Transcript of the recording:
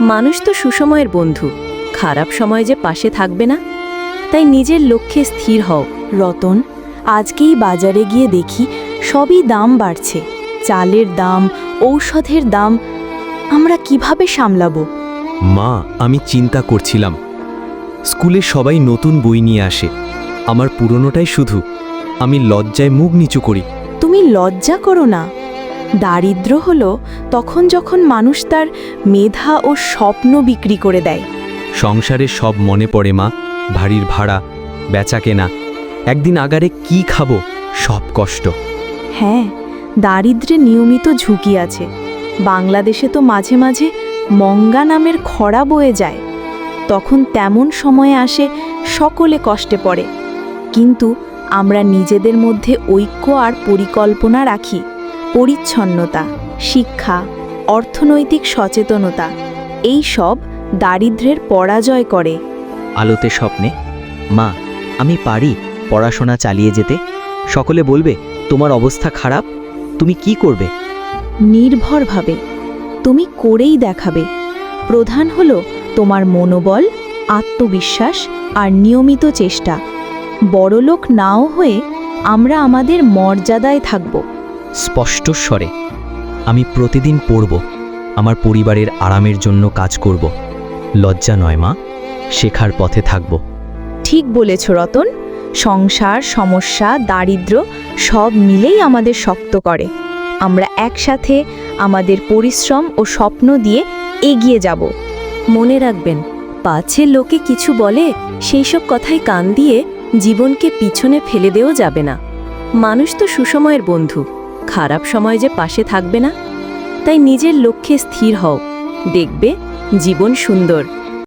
মানুষ তো সুসময়ের বন্ধু। খারাপ সময় যে পাশে থাকবে না? তাই নিজের লক্ষ্যে স্থির হও। রতন আজকেই বাজারে গিয়ে দেখি সবই দাম বাড়ছে। চালের দাম ঔষধের দাম আমরা কীভাবে সামলাবো? মা আমি চিন্তা করছিলাম। স্কুলে সবাই নতুন বই নিয়ে আসে। আমার পুরনোটাই শুধু। আমি লজ্জায় মুখ নিচু করি। তুমি লজ্জা করো না। দারিদ্র হল তখন যখন মানুষ তার মেধা ও স্বপ্ন বিক্রি করে দেয়। সংসারে সব মনে পড়ে মা ভারীর ভাড়া বেচা কেনা। একদিন আগারে কি খাব? সব কষ্ট। হ্যাঁ দারিদ্রে নিয়মিত ঝুঁকি আছে। বাংলাদেশে তো মাঝে মাঝে মঙ্গা নামের খরা বয়ে যায়। তখন তেমন সময়ে আসে সকলে কষ্টে পড়ে। কিন্তু আমরা নিজেদের মধ্যে ঐক্য আর পরিকল্পনা রাখি। পরিচ্ছন্নতা শিক্ষা অর্থনৈতিক সচেতনতা এই সব দারিদ্র্যের পরাজয় করে। আলোতে স্বপ্নে মা আমি পারি পড়াশোনা চালিয়ে যেতে। সকলে বলবে তোমার অবস্থা খারাপ তুমি কি করবে? নির্ভরভাবে তুমি করেই দেখাবে। প্রধান হল তোমার মনোবল আত্মবিশ্বাস আর নিয়মিত চেষ্টা। বড়লোক নাও হয়ে আমরা আমাদের মর্যাদায় থাকব। স্পষ্ট স্বরে, আমি প্রতিদিন পড়ব, আমার পরিবারের আরামের জন্য কাজ করব। লজ্জা নয় মা, শেখার পথে থাকব। ঠিক বলেছ রতন, সংসার, সমস্যা, দারিদ্র সব মিলেই আমাদের শক্ত করে। আমরা একসাথে আমাদের পরিশ্রম ও স্বপ্ন দিয়ে এগিয়ে যাব। মনে রাখবেন, পাছে লোকে কিছু বলে, সেই সব কথায় কান দিয়ে জীবনকে পিছনে ফেলে দেও যাবে না। মানুষ তো সুসময়ের বন্ধু। খারাপ সময় যে পাশে থাকবে না? তাই নিজের লক্ষ্যে স্থির হও। দেখবে জীবন সুন্দর।